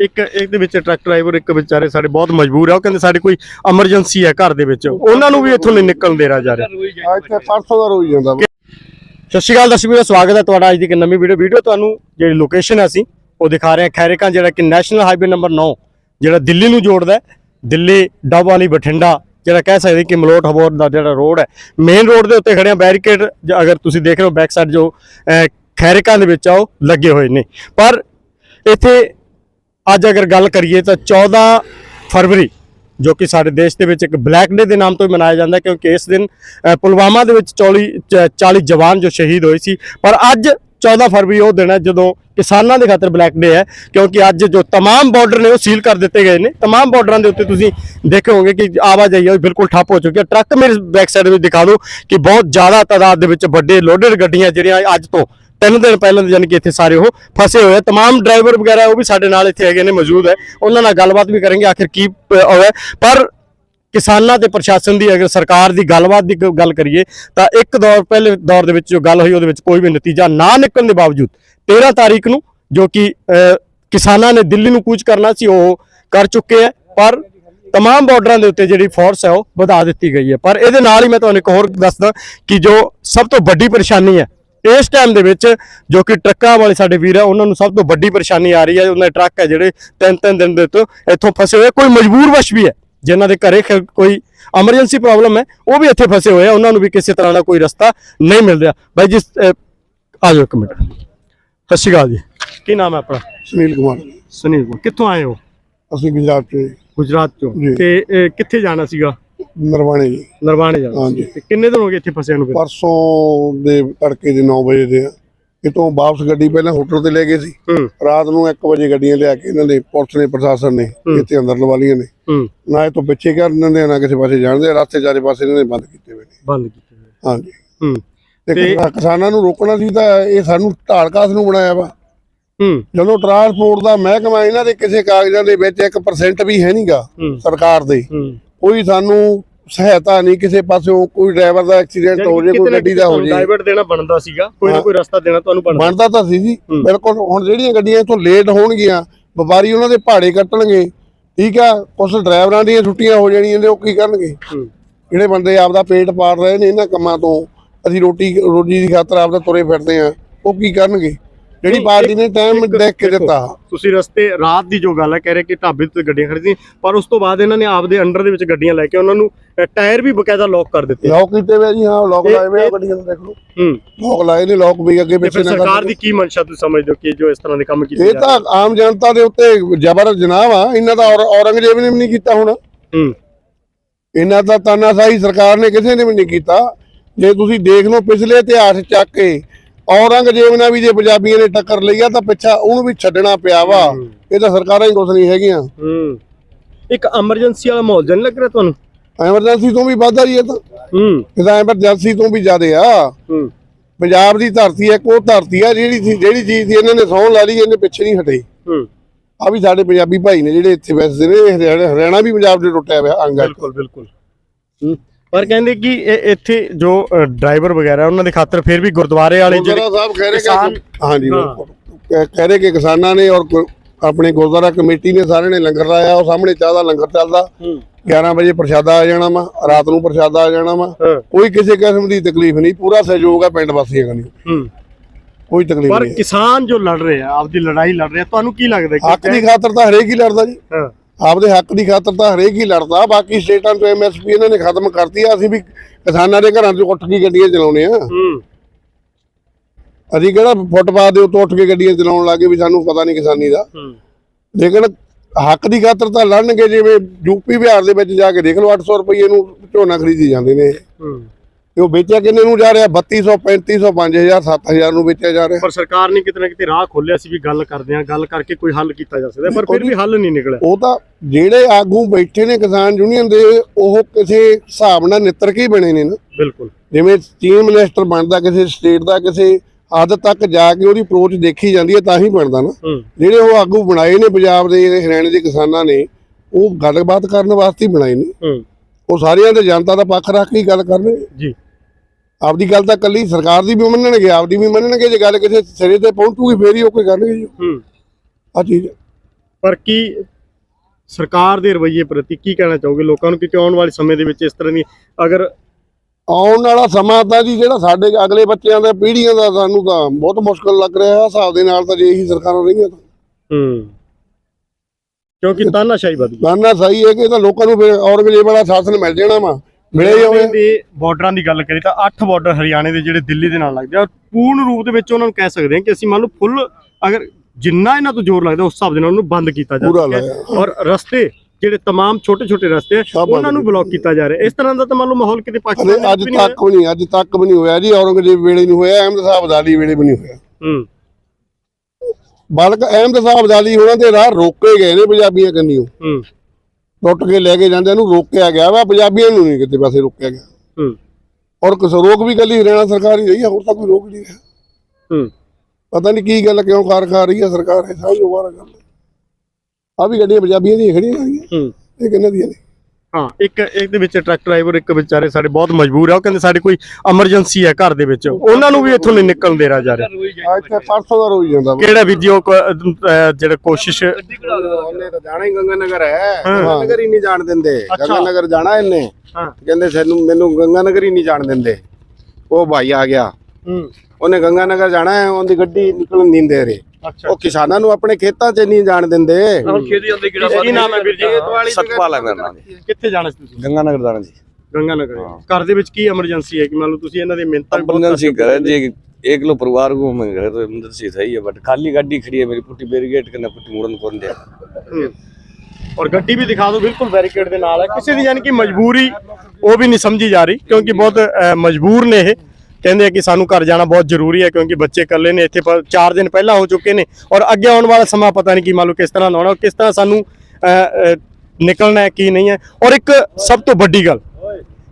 ਇੱਕ ਇੱਕ ਦੇ ਵਿੱਚ ਟਰੱਕ ਡਰਾਈਵਰ ਇੱਕ ਵਿਚਾਰੇ ਸਾਡੇ ਬਹੁਤ ਮਜਬੂਰ ਆ ਉਹ ਕਹਿੰਦੇ ਸਾਡੇ ਕੋਈ ਐਮਰਜੈਂਸੀ ਹੈ ਘਰ ਦੇ ਵਿੱਚ। ਉਹਨਾਂ ਨੂੰ ਵੀ ਇੱਥੋਂ ਨਹੀਂ ਨਿਕਲਣ ਦੇ ਰਿਹਾ ਜਾ ਰਿਹਾ। ਅੱਜ ਤੇ 500 ਦਾ ਰੋਈ ਜਾਂਦਾ। ਸਤਿ ਸ਼੍ਰੀ ਅਕਾਲ ਦਰਸ਼ਕ ਵੀਰੋ ਸਵਾਗਤ ਹੈ ਤੁਹਾਡਾ ਅੱਜ ਦੀ ਇੱਕ ਨਵੀਂ ਵੀਡੀਓ। ਵੀਡੀਓ ਤੁਹਾਨੂੰ ਜਿਹੜੀ ਲੋਕੇਸ਼ਨ ਹੈ ਅਸੀਂ ਉਹ ਦਿਖਾ ਰਹੇ ਹਾਂ। ਖੈਰੇਕਾਂ ਜਿਹੜਾ ਕਿ ਨੈਸ਼ਨਲ ਹਾਈਵੇ ਨੰਬਰ 9 ਜਿਹੜਾ ਦਿੱਲੀ ਨੂੰ ਜੋੜਦਾ ਹੈ। ਦਿੱਲੀ ਡੱਬ ਵਾਲੀ ਬਠਿੰਡਾ ਜਿਹੜਾ ਕਹਿ ਸਕਦੇ ਕਿ ਮਲੋਟ ਹਬੋਰ ਦਾ ਜਿਹੜਾ ਰੋਡ ਹੈ। ਮੇਨ ਰੋਡ ਦੇ ਉੱਤੇ ਖੜੇ ਆ ਬੈਰੀਕੇਡ ਅਗਰ ਤੁਸੀਂ ਦੇਖ ਰਹੇ ਹੋ ਬੈਕ ਸਾਈਡ ਜੋ ਖੈਰੇਕਾਂ ਦੇ ਵਿੱਚ ਆ ਉਹ ਲੱਗੇ ਹੋਏ ਨੇ। ਪਰ ਇੱਥੇ ਅੱਜ ਅਗਰ ਗੱਲ ਕਰੀਏ ਤਾਂ 14 ਫਰਵਰੀ ਜੋ ਕਿ ਸਾਡੇ ਦੇਸ਼ ਦੇ ਵਿੱਚ ਇੱਕ ਬਲੈਕ ਡੇ ਦੇ ਨਾਮ ਤੋਂ ਹੀ ਮਨਾਇਆ ਜਾਂਦਾ ਹੈ ਕਿਉਂਕਿ ਇਸ ਦਿਨ ਅ, ਪੁਲਵਾਮਾ ਦੇ ਵਿੱਚ 40 ਚ- 40 ਜਵਾਨ ਜੋ ਸ਼ਹੀਦ ਹੋਏ ਸੀ ਪਰ ਅੱਜ 14 ਫਰਵਰੀ ਉਹ ਦਿਨ ਹੈ ਜਦੋਂ ਕਿਸਾਨਾਂ ਦੇ ਖਾਤਰ ਬਲੈਕ ਡੇ ਹੈ ਕਿਉਂਕਿ ਅੱਜ ਜੋ तमाम ਬਾਰਡਰ ਨੇ ਉਹ ਸੀਲ ਕਰ ਦਿੱਤੇ ਗਏ ਨੇ तमाम ਬਾਰਡਰਾਂ ਦੇ ਉੱਤੇ ਤੁਸੀਂ ਦੇਖੇ ਹੋਵੋਗੇ ਕਿ ਆਵਾਜਾਈ ਹੈ ਉਹ ਬਿਲਕੁਲ ਠੱਪ ਹੋ ਚੁੱਕੀ ਹੈ ਟਰੱਕ ਮੇਰੇ ਬੈਕ ਸਾਈਡ ਵਿੱਚ ਦਿਖਾ ਦਿਓ ਕਿ ਬਹੁਤ ਜ਼ਿਆਦਾ ਤਾਦਾਦ ਦੇ ਵਿੱਚ ਵੱਡੇ ਲੋਡਡ ਗੱਡੀਆਂ ਜਿਹੜੀਆਂ ਅੱਜ ਤੋਂ ਤਿੰਨ ਦਿਨ ਪਹਿਲਾਂ ਦੇ ਯਾਨੀ ਕਿ ਇੱਥੇ ਸਾਰੇ ਉਹ ਫਸੇ ਹੋਏ ਆ तमाम ਡਰਾਈਵਰ ਵਗੈਰਾ ਉਹ ਵੀ ਸਾਡੇ ਨਾਲ ਇੱਥੇ ਹੈਗੇ ਨੇ ਮੌਜੂਦ ਹੈ ਉਹਨਾਂ ਨਾਲ ਗੱਲਬਾਤ ਵੀ ਕਰਾਂਗੇ ਆਖਿਰ ਕੀ ਅ, ਹੋਇਆ ਪਰ ਕਿਸਾਨਾਂ ਤੇ ਪ੍ਰਸ਼ਾਸਨ ਦੀ ਅਗਰ ਸਰਕਾਰ ਦੀ ਗੱਲਬਾਤ ਦੀ ਗ- ਗੱਲ ਕਰੀਏ ਤਾਂ ਇੱਕ ਦੌਰ ਪਹਿਲੇ ਦੌਰ ਦੇ ਵਿੱਚ ਜੋ ਗੱਲ ਹੋਈ ਉਹਦੇ ਵਿੱਚ ਕੋਈ ਵੀ ਨਤੀਜਾ ਨਾ ਨਿਕਲਣ ਦੇ ਬਾਵਜੂਦ 13 ਤਾਰੀਖ ਨੂੰ ਜੋ ਕਿ ਅ, ਕਿਸਾਨਾਂ ਨੇ ਦਿੱਲੀ ਨੂੰ ਕੂਚ ਕਰਨਾ ਸੀ ਉਹ ਕਰ ਚੁੱਕੇ ਹੈ ਪਰ तमाम ਬਾਰਡਰਾਂ ਦੇ ਉੱਤੇ ਜਿਹੜੀ ਫੋਰਸ ਹੈ ਉਹ ਵਧਾ ਦਿੱਤੀ ਗਈ ਹੈ ਪਰ ਇਹਦੇ ਨਾਲ ਹੀ ਮੈਂ ਤੁਹਾਨੂੰ ਇੱਕ ਹੋਰ ਦੱਸਦਾ ਕਿ ਜੋ ਸਭ ਤੋਂ ਵੱਡੀ ਪਰੇਸ਼ਾਨੀ ਹੈ ਇਸ ਟਾਈਮ ਦੇ ਵਿੱਚ ਜੋ ਕਿ ਟਰੱਕਾਂ ਵਾਲੇ ਸਾਡੇ ਵੀਰ ਆ ਉਹਨਾਂ ਨੂੰ ਸਭ ਤੋਂ ਵੱਡੀ ਪਰੇਸ਼ਾਨੀ ਆ ਰਹੀ ਹੈ ਉਹਨਾਂ ਦੇ ਟਰੱਕ ਹੈ ਜਿਹੜੇ ਤਿੰਨ ਤਿੰਨ ਦਿਨ ਦੇ ਤੋਂ ਇੱਥੋਂ ਫਸੇ ਹੋਏ ਕੋਈ ਮਜਬੂਰ ਵਸ਼ ਵੀ ਹੈ ਜਿਨ੍ਹਾਂ ਦੇ ਘਰੇ ਕੋਈ ਐਮਰਜੈਂਸੀ ਪ੍ਰੋਬਲਮ ਹੈ ਉਹ ਵੀ ਇੱਥੇ ਫਸੇ ਹੋਏ ਆ ਉਹਨਾਂ ਨੂੰ ਵੀ ਕਿਸੇ ਤਰ੍ਹਾਂ ਦਾ ਕੋਈ ਰਸਤਾ ਨਹੀਂ ਮਿਲ ਰਿਹਾ। ਬਾਈ ਜੀ ਆ ਜਾਓ ਇੱਕ ਮਿੰਟ। ਸਤਿ ਸ਼੍ਰੀ ਅਕਾਲ ਜੀ। ਕੀ ਨਾਮ ਹੈ ਆਪਣਾ? ਸੁਨੀਲ ਕੁਮਾਰ। ਸੁਨੀਲ ਕੁਮਾਰ ਕਿੱਥੋਂ ਆਏ ਹੋ? ਅਸੀਂ ਗੁਜਰਾਤ ਚ ਗੁਜਰਾਤ ਤੋਂ। ਤੇ ਕਿੱਥੇ ਜਾਣਾ ਸੀਗਾ? ਨਰਵਾਣੇ ਜੀ। ਨਰਵਾਣੇ ਜਾਣਾ। ਹਾਂਜੀ। ਤੇ ਕਿੰਨੇ ਦਿਨ ਹੋ ਗਏ ਇੱਥੇ ਫਸਿਆਂ ਨੂੰ ਫਿਰ? ਪਰਸੋਂ ਦੇ ਤੜਕੇ ਦੇ 9 ਵਜੇ ਦੇ ਆ। ਇਤੋਂ ਵਾਪਸ ਗੱਡੀ ਪਹਿਲਾਂ ਹੋਟਲ ਤੇ ਲੈ ਗਏ ਸੀ। ਹੂੰ। ਰਾਤ ਨੂੰ 1 ਵਜੇ ਗੱਡੀਆਂ ਲਿਆ ਕੇ ਇਹਨਾਂ ਨੇ ਪੁਲਿਸ ਨੇ ਪ੍ਰਸ਼ਾਸਨ ਨੇ। ਇੱਥੇ ਅੰਦਰ ਲਵਾ ਲਈਆਂ ਨੇ। ਹੂੰ। ਨਾ ਇਹ ਤੋਂ ਪਿੱਛੇ ਕਰ ਦਿੰਦੇ ਆ, ਨਾ ਕਿਸੇ ਪਾਸੇ ਜਾਣਦੇ ਆ, ਰਸਤੇ ਚਾਰੇ ਪਾਸੇ ਇਹਨਾਂ ਨੇ ਬੰਦ ਕੀਤੇ ਹੋਏ ਨੇ। ਬੰਦ ਕੀਤੇ ਹੋਏ। ਹਾਂਜੀ। ਹੂੰ। ਤੇ ਤੇ- ਕਿਸਾ- ਕਿਸਾਨਾਂ ਨੂੰ ਰੋਕਣਾ ਸੀ ਤਾਂ ਇਹ ਸਾਨੂੰ ਢਾਲਕਾਸ ਨੂੰ ਬਣਾਇਆ ਵਾ। ਹੂੰ। ਜਦੋਂ ਟਰਾਂਸਪੋਰਟ ਦਾ ਮਹਿਕਮਾ ਇਹਨਾਂ ਦੇ ਕਿਸੇ ਕਾਗਜ਼ਾਂ ਦੇ ਵਿੱਚ 1% ਵੀ ਹੈ ਨਹੀਂਗਾ ਹੂੰ। ਸਰਕਾਰ ਦੇ ਹੂੰ। ਕੋਈ ਸਾਨੂੰ ਸਹਾਇਤਾ ਨਹੀਂ ਕਿਸੇ ਪਾਸਿਓਂ ਕੋਈ ਡਰਾਈਵਰ ਦਾ ਐਕਸੀਡੈਂਟ ਹੋ ਜੇ ਕੋਈ ਗੱਡੀ ਦਾ ਹੋ ਜੇ। ਡਰਾਈਵਰ ਦੇਣਾ ਬਣਦਾ ਸੀਗਾ ਕੋਈ ਨਾ। ਕੋਈ ਰਸਤਾ ਦੇਣਾ ਤੁਹਾਨੂੰ ਬਣਦਾ। ਬਣਦਾ ਤਾਂ ਸੀ ਜੀ। ਬਿਲਕੁਲ ਹੁਣ ਜਿਹੜੀਆਂ ਗੱਡੀਆਂ ਇੱਥੋਂ ਲੇਟ ਹੋਣਗੀਆਂ ਵਪਾਰੀ ਉਹਨਾਂ ਦੇ ਭਾੜੇ ਕੱਟਣਗੇ। ਠੀਕ ਆ ਕੁਝ ਡਰਾਈਵਰਾਂ ਦੀਆਂ ਛੁੱਟੀਆਂ ਹੋ ਜਾਣੀਆਂ ਨੇ ਉਹ ਕੀ ਕਰਨਗੇ? ਜਿਹੜੇ ਬੰਦੇ ਆਪਦਾ ਪੇਟ ਪਾੜ ਰਹੇ ਨੇ ਇਹਨਾਂ ਕੰਮਾਂ ਤੋਂ ਅਸੀਂ ਰੋਟੀ ਰੋਜੀ ਦੀ ਖਾਤਰ ਆਪਦਾ ਤੁਰੇ ਫਿਰਦੇ ਆ ਉਹ ਕੀ ਕਰਨਗੇ? ਜਿਹੜੀ ਪਾਰਟੀ ਨੇ ਟਾਈਮ ਦੇਖ ਕੇ ਦਿੱਤਾ। ਤੁਸੀਂ ਰਸਤੇ ਰਾਤ ਦੀ ਜੋ ਗੱਲ ਹੈ ਕਹਿ ਰਹੇ ਕਿ ਢਾਬੇ ਤੇ ਗੱਡੀਆਂ ਖੜੀਆਂ ਪਰ ਉਸ ਤੋਂ ਬਾਅਦ ਇਹਨਾਂ ਨੇ ਆਪਦੇ ਅੰਡਰ ਦੇ ਵਿੱਚ ਗੱਡੀਆਂ ਲੈ ਕੇ ਉਹਨਾਂ ਨੂੰ ਟਾਇਰ ਵੀ ਬਕਾਇਦਾ ਲੌਕ ਕਰ ਦਿੱਤੇ। ਲੋਕ ਕੀਤੇ ਵੇ ਜੀ ਹਾਂ ਲੋਕ ਲਾਏ ਇਹ- ਗੱਡੀਆਂ ਨੂੰ ਦੇਖ। ਲਓ ਹੂੰ। ਲੋਕ ਲਾਏ ਨੇ ਲੋਕ ਵੀ ਅੱਗੇ ਪਿੱਛੇ ਨਾ ਸਰਕਾਰ ਕਰ ਦੀ ਕੀ ਮਨਸ਼ਾ ਤੁਸੀਂ ਸਮਝਦੇ ਹੋ ਕਿ ਜੋ ਇਸ ਤਰ੍ਹਾਂ ਦੇ ਕੰਮ ਕੀਤੇ ਇਹ ਤਾਂ ਆਮ ਜਨਤਾ ਦੇ ਉੱਤੇ ਜ਼ਬਰ ਜਨਾਹ ਆ ਇਹਨਾਂ ਦਾ ਔਰ- ਔਰੰਗਜ਼ੇਬ ਨੇ ਵੀ ਨਹੀਂ ਕੀਤਾ ਹੁਣ। ਹੂੰ। ਇਹਨਾਂ ਦਾ ਤਾਨਾਸ਼ਾਹੀ ਸਰਕਾਰ ਨੇ ਕਿਸੇ ਨੇ ਵੀ ਨਹੀਂ ਕੀਤਾ। ਜੇ ਤੁਸੀਂ ਦੇਖ ਲਓ ਪਿਛਲੇ ਇਤਿਹਾਸ ਚੱਕ ਕੇ ਔਰੰਗਜ਼ੇਬ ਨਾਲ ਵੀ ਜੇ ਪੰਜਾਬੀਆਂ ਨੇ ਟੱਕਰ ਲਈ ਆ ਤਾਂ ਪਿੱਛਾ ਉਹਨੂੰ ਵੀ ਛੱਡਣਾ ਪਿਆ ਵਾ। ਹੂੰ। ਇਹ ਤਾਂ ਸਰਕਾਰਾਂ ਹੀ ਕੁਛ ਨਹੀਂ ਹੈਗੀਆਂ। ਹੂੰ। ਇੱਕ ਐਮਰਜੈਂਸੀ ਵਾਲਾ ਮਾਹੌਲ ਜਿਹਾ ਨਹੀਂ ਲੱਗ ਰਿਹਾ ਤੁਹਾਨੂੰ? ਐਮਰਜੈਂਸੀ ਤੋਂ ਵੀ ਵੱਧ ਆ ਜੀ ਇਹ ਤਾਂ। ਹੂੰ। ਇਹ ਤਾਂ ਐਮਰਜੈਂਸੀ ਤੋਂ ਵੀ ਜ਼ਿਆਦੇ ਆ। ਹੂੰ। ਪੰਜਾਬ ਦੀ ਧਰਤੀ ਇੱਕ ਉਹ ਧਰਤੀ ਆ ਜਿਹੜੀ ਸੀ- ਜਿਹੜੀ ਚੀਜ਼ ਦੀ ਇਹਨਾਂ ਨੇ ਸੌਣ ਲਾ ਲਈ ਇਹਨੇ ਪਿੱਛੇ ਨਹੀਂ ਹਟੇ। ਹੂੰ। ਆ ਵੀ ਸਾਡੇ ਪੰਜਾਬੀ ਭਾਈ ਨੇ ਜਿਹੜੇ ਇੱਥੇ ਵਸਦੇ ਨੇ ਹਰਿਆਣਾ ਵੀ ਪੰਜਾਬ ਦੇ ਟੁੱਟਿਆ ਹੋਇਆ ਅੰਗ ਬਿਲਕੁਲ ਬਿਲਕੁਲ। ਹੂੰ। ਪਰ ਕਹਿੰਦੇ ਕਿ ਇਹ ਇੱਥੇ ਜੋ ਡਰਾਈਵਰ ਵਗੈਰਾ ਉਹਨਾਂ ਦੇ ਖਾਤਰ ਫਿਰ ਵੀ ਗੁਰਦੁਆਰੇ ਵਾਲੇ ਜਿਹੜੇ ਸਾਹਿਬ ਕਹਿ ਰਹੇ ਕਿ ਹਾਂਜੀ। ਕਹਿ ਰਹੇ ਕਿ ਕਿਸਾਨਾਂ ਨੇ ਔਰ ਆਪਣੇ ਗੁਰਦੁਆਰਾ ਕਮੇਟੀ ਨੇ ਸਾਰਿਆਂ ਨੇ ਲੰਗਰ ਲਾਇਆ ਉਹ ਸਾਹਮਣੇ ਚਾਹ ਦਾ ਲੰਗਰ ਚੱਲਦਾ। ਹੂੰ। 11 ਵਜੇ ਪ੍ਰਸ਼ਾਦਾ ਆ ਜਾਣਾ ਵਾ ਰਾਤ ਨੂੰ ਪ੍ਰਸ਼ਾਦਾ ਆ ਜਾਣਾ ਵਾ। ਕੋਈ ਕਿਸੇ ਕਿਸਮ ਦੀ ਤਕਲੀਫ ਨਹੀਂ ਪੂਰਾ ਸਹਿਯੋਗ ਆ ਪਿੰਡ ਵਾਸੀਆਂ ਦਾ। ਨਹੀਂ ਹੂੰ। ਕੋਈ ਤਕਲੀਫ ਪਰ ਨਹੀਂ। ਕਿਸਾਨ ਜੋ ਲੜ ਰਹੇ ਆ ਆਪਦੀ ਲੜਾਈ ਲੜ ਰਹੇ ਆ ਤੁਹਾਨੂੰ ਕੀ ਲੱਗਦਾ ਹੱਕ ਦੀ ਖਾਤਰ ਤਾਂ ਹਰੇਕ ਹੀ ਲੜਦਾ ਜੀ। ਹਾਂ। ਆਪਦੇ ਹੱਕ ਦੀ ਖਾਤਰ ਤਾਂ ਹਰੇਕ ਹੀ ਲੜਦਾ ਬਾਕੀ ਸਟੇਟਾਂ ਤੋਂ ਐਮਐਸਪੀ ਇਹਨਾਂ ਨੇ ਖਤਮ ਕਰਤੀ ਆ ਅਸੀਂ ਵੀ ਕਿਸਾਨਾਂ ਦੇ ਘਰਾਂ 'ਚ ਉੱਠ ਕੇ ਗੱਡੀਆਂ ਚਲਾਉਣੇ ਆ। ਹੂੰ। ਅਸੀਂ ਕਿਹੜਾ ਫੁੱਟਪਾਥ ਦੇ ਉੱਤੋਂ ਉੱਠ ਕੇ ਗੱਡੀਆਂ ਚਲਾਉਣ ਲੱਗੇ ਵੀ ਸਾਨੂੰ ਪਤਾ ਨਹੀਂ ਕਿਸਾਨੀ ਦਾ। ਹੂੰ। ਲੇਕਿਨ ਹੱਕ ਦੀ ਖਾਤਰ ਤਾਂ ਲੜਨਗੇ ਜਿਵੇਂ ਯੂਪੀ ਬਿਹਾਰ ਦੇ ਵਿੱਚ ਜਾ ਕੇ ਦੇਖ ਲਓ 800 ਰੁਪਏ ਨੂੰ ਝੋਨਾ ਖਰੀਦੀ ਜਾਂਦੇ ਨੇ। ਹੂੰ। ਤੇ ਉਹ ਵੇਚਿਆ ਕਿੰਨੇ ਨੂੰ ਜਾ ਰਿਹਾ? 3200 3500 5000 7000 ਨੂੰ ਵੇਚਿਆ ਜਾ ਰਿਹਾ। ਪਰ ਸਰਕਾਰ ਨੇ ਕਿਤੇ ਨਾ ਕਿਤੇ ਰਾਹ ਖੋਲਿਆ ਸੀ ਵੀ ਗੱਲ ਕਰਦੇ ਆ ਗੱਲ ਕਰਕੇ ਕੋਈ ਹੱਲ ਕੀਤਾ ਜਾ ਸਕਦਾ ਪਰ ਫਿਰ ਵੀ ਹੱਲ ਨਹੀਂ ਨਿਕਲਿਆ। ਉਹ ਤਾਂ ਜਿਹੜੇ ਆਗੂ ਬੈਠੇ ਨੇ ਕਿਸਾਨ ਯੂਨੀਅਨ ਦੇ ਉਹ ਕਿਸੇ ਹਿਸਾਬ ਨਾਲ ਨਿੱਤਰ ਕੇ ਬਣੇ ਨੇ ਨਾ? ਬਿਲਕੁਲ। ਜਿਵੇਂ ਚੀਫ ਮਿਨਿਸਟਰ ਬਣਦਾ ਕਿਸੇ ਸਟੇਟ ਦਾ ਕਿਸੇ ਹੱਦ ਤੱਕ ਜਾ ਕੇ ਉਹਦੀ ਅਪਰੋਚ ਦੇਖੀ ਜਾਂਦੀ ਹੈ ਤਾਂ ਹੀ ਬਣਦਾ ਨਾ। ਜਿਹੜੇ ਉਹ ਆਗੂ ਬਣਾਏ ਨੇ ਪੰਜਾਬ ਦੇ ਹਰਿਆਣੇ ਦੇ ਕਿਸਾਨਾਂ ਨੇ ਉਹ ਗੱਲਬਾਤ ਕਰਨ ਵਾਸਤੇ ਬਣਾਏ ਨੇ। ਉਹ ਸਾਰਿਆਂ ਦੇ ਜਨਤਾ ਦਾ ਪੱਖ ਰੱਖ ਕੇ ਗੱਲ ਕਰਨਗੇ। ਜੀ। ਆਪਦੀ ਗੱਲ ਤਾਂ ਕੱਲੀ ਸਰਕਾਰ ਦੀ ਵੀ ਮੰਨਣਗੇ ਆਪਦੀ ਵੀ ਮੰਨਣਗੇ ਜੇ ਗੱਲ ਕਿਸੇ ਸਿਰੇ ਤੇ ਪਹੁੰਚੂਗੀ ਫੇਰ ਹੀ ਉਹ ਕੋਈ ਕਰਨਗੇ ਜੀ। ਹੂੰ। ਆ ਚੀਜ਼ ਪਰ ਕੀ ਸਰਕਾਰ ਦੇ ਰਵੱਈਏ ਪ੍ਰਤੀ ਕੀ ਕਹਿਣਾ ਚਾਹੋਗੇ ਲੋਕਾਂ ਨੂੰ? ਕਿ ਆਉਣ ਵਾਲੇ ਸਮੇਂ ਦੇ ਵਿੱਚ ਇਸ ਤਰ੍ਹਾਂ ਦੀ ਅਗਰ ਆਉਣ ਵਾਲਾ ਸਮਾਂ ਤਾਂ ਜੀ ਜਿਹੜਾ ਸਾਡੇ ਅਗਲੇ ਬੱਚਿਆਂ ਦਾ ਪੀੜ੍ਹੀਆਂ ਦਾ ਸਾਨੂੰ ਤਾਂ ਬਹੁਤ ਮੁਸ਼ਕਲ ਲੱਗ ਰਿਹਾ ਹੈ। ਹਿਸਾਬ ਦੇ ਨਾਲ ਤਾਂ ਜੇ ਇਹੀ ਸਰਕਾਰਾਂ ਰਹੀਆਂ ਤਾਂ। ਹੂੰ। ਕਿਉਂਕਿ ਤਾਨਾਸ਼ਾਹੀ ਵਧ ਗਈ। ਗਾਨਾ ਸਹੀ ਹੈ ਕਿ ਇਹ ਤਾਂ ਲੋਕਾਂ ਨੂੰ ਫਿਰ ਔਰੰਗਜ਼ੇਬ ਵਾਲਾ ਸ਼ਾਸਨ ਮਿਲ ਜਾਣਾ ਵਾ। ਮਿਲੇ ਹੀ ਹੋਵੇ। ਦੇ ਬਾਰਡਰਾਂ ਦੀ ਗੱਲ ਕਰੀ ਤਾਂ 8 ਬਾਰਡਰ ਹਰਿਆਣੇ ਦੇ ਜਿਹੜੇ ਦਿੱਲੀ ਦੇ ਨਾਲ ਲੱਗਦੇ ਆ ਪੂਰਨ ਰੂਪ ਦੇ ਵਿੱਚ ਉਹਨਾਂ ਨੂੰ ਕਹਿ ਸਕਦੇ ਹਾਂ ਕਿ ਅਸੀਂ ਮੰਨ ਲਓ ਫੁੱਲ ਅਗਰ ਜਿੰਨਾ ਇਹਨਾਂ ਤੋਂ ਜ਼ੋਰ ਲੱਗਦਾ ਉਸ ਹਿਸਾਬ ਦੇ ਨਾਲ ਉਹਨੂੰ ਬੰਦ ਕੀਤਾ ਜਾ ਪੂਰਾ ਚੁੱਕਿਆ ਹੈ। ਲਾਇਆ। ਔਰ ਰਸਤੇ ਜਿਹੜੇ ਤਮਾਮ ਛੋਟੇ ਛੋਟੇ ਰਸਤੇ ਆ, ਸਭ ਉਹਨਾਂ ਨੂੰ ਬਲੌਕ ਕੀਤਾ ਜਾ ਰਿਹਾ। ਇਸ ਤਰ੍ਹਾਂ ਦਾ ਤਾਂ ਮੰਨ ਲਓ ਮਾਹੌਲ ਕਿਤੇ ਪਾਕਿਸਤਾਨ ਦੇ ਅੱਜ ਵਿੱਚ ਵੀ ਨਹੀਂ ਤੱਕ ਵੀ ਨਹੀਂ ਅੱਜ ਤੱਕ ਵੀ ਨਹੀਂ ਹੋਇਆ ਜੀ ਔਰੰਗਜ਼ੇਬ ਵੇਲੇ ਨਹੀਂ ਹੋਇਆ ਅਹਿਮਦ ਸਾਹਿਬ ਅਬਦਾਲੀ ਵੇਲੇ ਵੀ ਨਹੀਂ ਹੋਇਆ। ਹੋਇਆ। ਹੂੰ। ਬਲਕ ਅਹਿਮਦ ਸਾਹਿਬ ਅਬਦਾਲੀ ਉਹਨਾਂ ਦੇ ਰਾਹ ਰੋਕੇ ਗਏ ਨੇ ਪੰਜਾਬੀਆਂ ਕੰਨੀਓ। ਹੂੰ। ਟੁੱਟ ਕੇ ਲੈ ਕੇ ਜਾਂਦੇ ਨੂੰ ਰੋਕਿਆ ਗਿਆ ਵਾ ਪੰਜਾਬੀਆਂ ਨੂੰ ਨਹੀਂ ਕਿਤੇ ਪਾਸੇ ਰੋਕਿਆ ਗਿਆ। ਹੂੰ। ਔਰ ਕਿਸ ਰੋਕ ਵੀ ਕੱਲੀ ਹਰਿਆਣਾ ਸਰਕਾਰ ਹੀ ਰਹੀ ਹੈ ਹੋਰ ਤਾਂ ਕੋਈ ਰੋਕ ਨਹੀਂ ਰਿਹਾ। ਹੂੰ। ਪਤਾ ਨਹੀਂ ਕੀ ਗੱਲ ਕਿਉਂ ਕਾਰ ਖਾ ਰਹੀ ਹੈ ਸਰਕਾਰ ਇਹ ਸਮਝ ਬਾਹਰ ਗੱਲ ਆ ਵੀ ਗੱਡੀਆਂ ਪੰਜਾਬੀਆਂ ਦੀਆਂ ਖੜੀਆਂ ਹੋਈਆਂ ਹੂੰ। ਇਹ ਕਿਹਨਾਂ ਦੀਆਂ ਨੇ? ਹਾਂ। ਇੱਕ ਇੱਕ ਦੇ ਵਿੱਚ ਟਰੱਕ ਡਰਾਈਵਰ ਇੱਕ ਵਿਚਾਰੇ ਸਾਡੇ ਬਹੁਤ ਮਜਬੂਰ ਆ ਉਹ ਕਹਿੰਦੇ ਸਾਡੇ ਕੋਈ ਐਮਰਜੈਂਸੀ ਹੈ ਘਰ ਦੇ ਵਿੱਚ। ਉਹਨਾਂ ਨੂੰ ਵੀ ਇੱਥੋਂ ਨਹੀਂ ਨਿਕਲਣ ਦੇ ਰਿਹਾ ਜਾ। ਰਿਹਾ ਤੇ ਪਰਸੋਂ ਦਾ ਰੋਈ ਜਾਂਦਾ ਕਿਹੜਾ ਵੀ ਜੀ ਉਹ ਕ- ਅਹ ਜਿਹੜਾ ਕੋਸ਼ਿਸ਼ ਉਹਨੇ ਤਾਂ ਜਾਣਾ ਹੀ ਗੰਗਾਨਗਰ ਹੈ। ਹਾਂ। ਗੰਗਾਨਗਰ ਹੀ ਨਹੀਂ ਜਾਣ ਦਿੰਦੇ। ਅੱਛਾ। ਗੰਗਾਨਗਰ ਜਾਣਾ ਇਹਨੇ। ਹਾਂ। ਕਹਿੰਦੇ ਸਾਨੂੰ ਮੈਨੂੰ ਗੰਗਾਨਗਰ ਹੀ ਨਹੀਂ ਜਾਣ ਦਿੰਦੇ। ਉਹ ਭਾਈ ਆ ਗਿਆ। ਹੂੰ। ਉਹਨੇ ਗੰਗਾਨਗਰ ਜਾਣਾ ਹੈ ਉਹਦੀ ਗੱਡੀ ਨਿਕਲਣ ਨਹੀਂ ਦੇ ਰਹੇ। ਉਹ ਕਿਸਾਨਾਂ ਨੂੰ ਆਪਣੇ ਖੇਤਾਂ 'ਚ ਨਹੀਂ ਜਾਣ ਦਿੰਦੇ ਕੀ ਨਾਮ ਹੈ ਵੀਰ ਜੀ ਸਤਪਾਲ ਹੈ ਮੇਰਾ ਨਾਮ ਜੀ ਕਿੱਥੇ ਜਾਣਾ ਸੀ ਤੁਸੀਂ ਗੰਗਾਨਗਰ ਜਾਣਾ ਜੀ ਗੰਗਾ ਨਗਰ ਘਰ ਦੇ ਵਿੱਚ ਕੀ ਐਮਰਜੈਂਸੀ ਹੈ ਕਿ ਮੰਨ ਲਓ ਤੁਸੀਂ ਇਹਨਾਂ ਦੇ ਮਿੰਤਾਂ ਵੀ ਬਹੁਤ एमरजेंसी ਕਰਦੇ करे जी एक लो परिवार को मैं घर तो एमरजेंसी सही है बट खाली गाड़ी खड़ी है मेरी पुट्टी बैरिकेड करना पुट्टी मुड़न कौन दे ਹੂੰ। ਔਰ ਗੱਡੀ ਵੀ ਦਿਖਾ ਦਿਓ ਬਿਲਕੁਲ ਬੈਰੀਕੇਡ ਦੇ ਨਾਲ ਹੈ ਕਿਸੇ ਦੀ ਯਾਨੀ ਕਿ ਮਜਬੂਰੀ ਉਹ ਵੀ ਨਹੀਂ ਸਮਝੀ ਜਾ ਰਹੀ ਕਿਉਂਕਿ ਬਹੁਤ ਅਹ, ਮਜਬੂਰ ਨੇ ਇਹ ਕਹਿੰਦੇ ਆ ਕਿ ਸਾਨੂੰ ਘਰ ਜਾਣਾ ਬਹੁਤ ਜ਼ਰੂਰੀ ਹੈ ਕਿਉਂਕਿ ਬੱਚੇ ਇਕੱਲੇ ਨੇ, ਇੱਥੇ 4 ਦਿਨ ਪਹਿਲਾਂ ਹੋ ਚੁੱਕੇ ਨੇ ਔਰ ਅੱਗੇ ਆਉਣ ਵਾਲਾ ਸਮਾਂ ਪਤਾ ਨਹੀਂ ਕਿ ਮੰਨ ਲਓ ਕਿਸ ਤਰ੍ਹਾਂ ਲਾਉਣਾ ਔਰ ਕਿਸ ਤਰ੍ਹਾਂ ਸਾਨੂੰ ਨਿਕਲਣਾ ਹੈ, ਕੀ ਨਹੀਂ ਹੈ। ਔਰ ਇੱਕ ਸਭ ਤੋਂ ਵੱਡੀ ਗੱਲ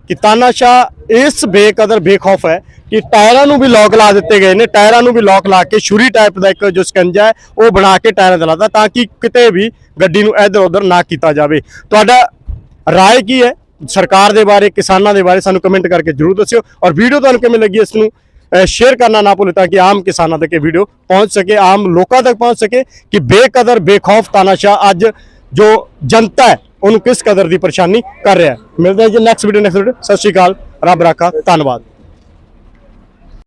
ਕਿ ਤਾਨਾਸ਼ਾਹ ਇਸ ਬੇਕਦਰ ਬੇਖੌਫ ਹੈ ਕਿ ਟਾਇਰਾਂ ਨੂੰ ਵੀ ਲੋਕ ਲਾ ਦਿੱਤੇ ਗਏ ਨੇ, ਟਾਇਰਾਂ ਨੂੰ ਵੀ ਲੋਕ ਲਾ ਕੇ ਛੁਰੀ ਟਾਈਪ ਦਾ ਇੱਕ ਜੋ ਸਕੰਜਾ ਹੈ, ਉਹ ਬਣਾ ਕੇ ਟਾਇਰਾਂ ਤੇ ਤਾਂ ਕਿ ਕਿਤੇ ਵੀ ਗੱਡੀ ਨੂੰ ਇੱਧਰ ਉੱਧਰ ਨਾ ਕੀਤਾ ਜਾਵੇ। ਤੁਹਾਡਾ ਰਾਏ ਕੀ ਹੈ? ਸਰਕਾਰ ਦੇ ਬਾਰੇ, ਕਿਸਾਨਾਂ ਦੇ ਬਾਰੇ ਸਾਨੂੰ ਕਮੈਂਟ ਕਰਕੇ ਜਰੂਰ ਦੱਸਿਓ। ਔਰ ਵੀਡੀਓ ਤੁਹਾਨੂੰ ਕਿਵੇਂ ਲੱਗੀ ਇਸ ਨੂੰ ਸ਼ੇਅਰ ਕਰਨਾ ਨਾ ਭੁੱਲੇ ਤਾਂ ਕਿ ਆਮ ਕਿਸਾਨਾਂ ਤੱਕ ਇਹ ਵੀਡੀਓ ਪਹੁੰਚ ਸਕੇ, ਆਮ ਲੋਕਾਂ ਤੱਕ ਪਹੁੰਚ ਸਕੇ ਕਿ ਬੇਕਦਰ, ਬੇਖੌਫ ਤਾਨਾਸ਼ਾਹ ਅੱਜ ਜੋ ਜਨਤਾ ਹੈ, ਉਹਨੂੰ ਕਿਸ ਕਦਰ ਦੀ ਪਰੇਸ਼ਾਨੀ ਕਰ ਰਿਹਾ ਹੈ। ਮਿਲਦੇ ਹਾਂ ਜੀ ਨੈਕਸਟ ਵੀਡੀਓ ਨੈਕਸਟ ਵੀਡੀਓ ਸਤਿ ਸ਼੍ਰੀ ਅਕਾਲ, ਰੱਬ ਰਾਖਾ, ਧੰਨਵਾਦ।